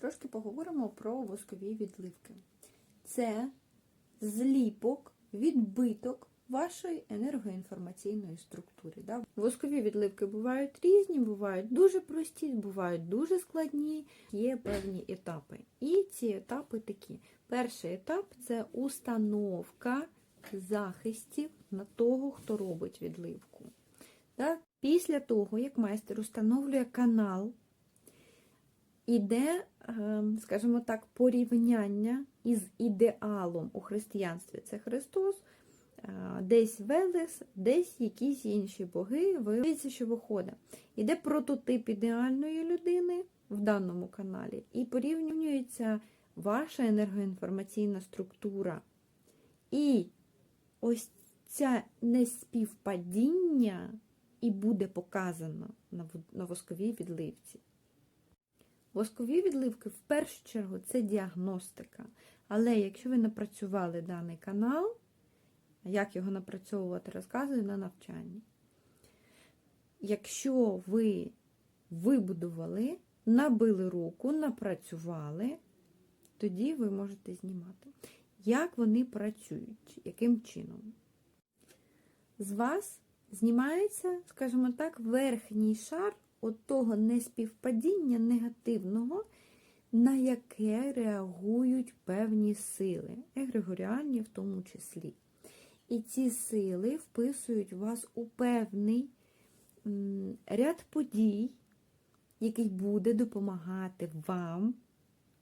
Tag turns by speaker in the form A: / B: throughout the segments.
A: Трошки поговоримо про воскові відливки. Це зліпок, відбиток вашої енергоінформаційної структури. Да? Воскові відливки бувають різні, бувають дуже прості, бувають дуже складні, є певні етапи. І ці етапи такі. Перший етап це установка захистів на того, хто робить відливку. Після того, як майстер установлює канал, іде, ем, скажімо так, порівняння із ідеалом у християнстві. Це Христос, е, десь Велес, десь якісь інші боги. Виявляється, що виходить. Іде прототип ідеальної людини в даному каналі, і порівнюється ваша енергоінформаційна структура. І ось ця неспівпадіння і буде показано на восковій відливці. Воскові відливки в першу чергу це діагностика. Але якщо ви напрацювали даний канал, як його напрацьовувати, розказую на навчанні. Якщо ви вибудували, набили руку, напрацювали, тоді ви можете знімати. Як вони працюють, яким чином? З вас знімається, скажімо так, верхній шар от того неспівпадіння негативного, на яке реагують певні сили, егрегоріальні в тому числі. І ці сили вписують вас у певний ряд подій, який буде допомагати вам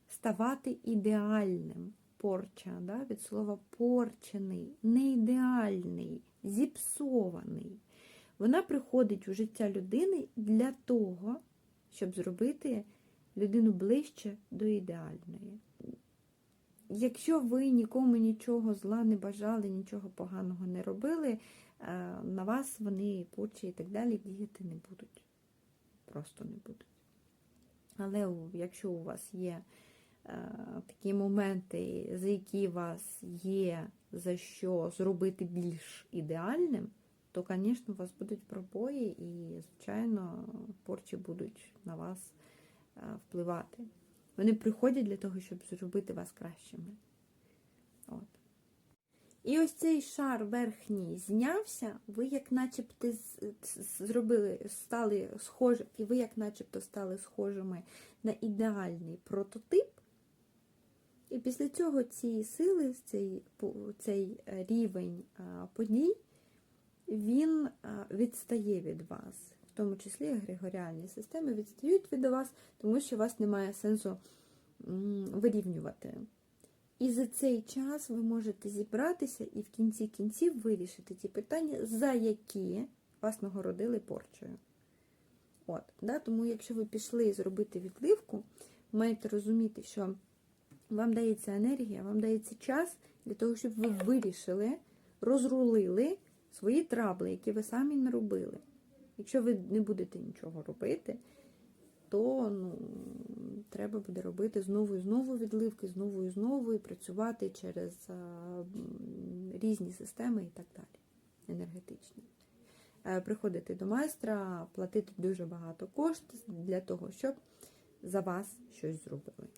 A: ставати ідеальним. Порча, да, від слова порчений, не ідеальний, зіпсований. Вона приходить у життя людини для того, щоб зробити людину ближче до ідеальної. Якщо ви нікому нічого зла не бажали, нічого поганого не робили, е, на вас вони порчі і так далі діяти не будуть. Просто не будуть. Але якщо у вас є е, такі моменти, за які вас є за що зробити більш ідеальним, то, звісно, у вас будуть пробої і, звичайно, порчі будуть на вас е, впливати. Вони приходять для того, щоб зробити вас кращими. От. І ось цей шар верхній знявся, ви як начебто зробили, стали схожі, і ви як начебто стали схожими на ідеальний прототип. І після цього ці сили, цей, цей е, рівень подій, він відстає від вас. В тому числі егрегоріальні системи відстають від вас, тому що у вас немає сенсу вирівнювати. І за цей час ви можете зібратися і в кінці кінців вирішити ті питання, за які вас нагородили порчею. От, да? Тому, якщо ви пішли зробити відливку, маєте розуміти, що вам дається енергія, вам дається час для того, щоб ви вирішили, розрулили свої трабли, які ви самі не робили. Якщо ви не будете нічого робити, то ну, треба буде робити знову і знову відливки, знову і знову, і працювати через а, різні системи і так далі, енергетичні. Е, Приходити до майстра, платити дуже багато коштів для того, щоб за вас щось зробили.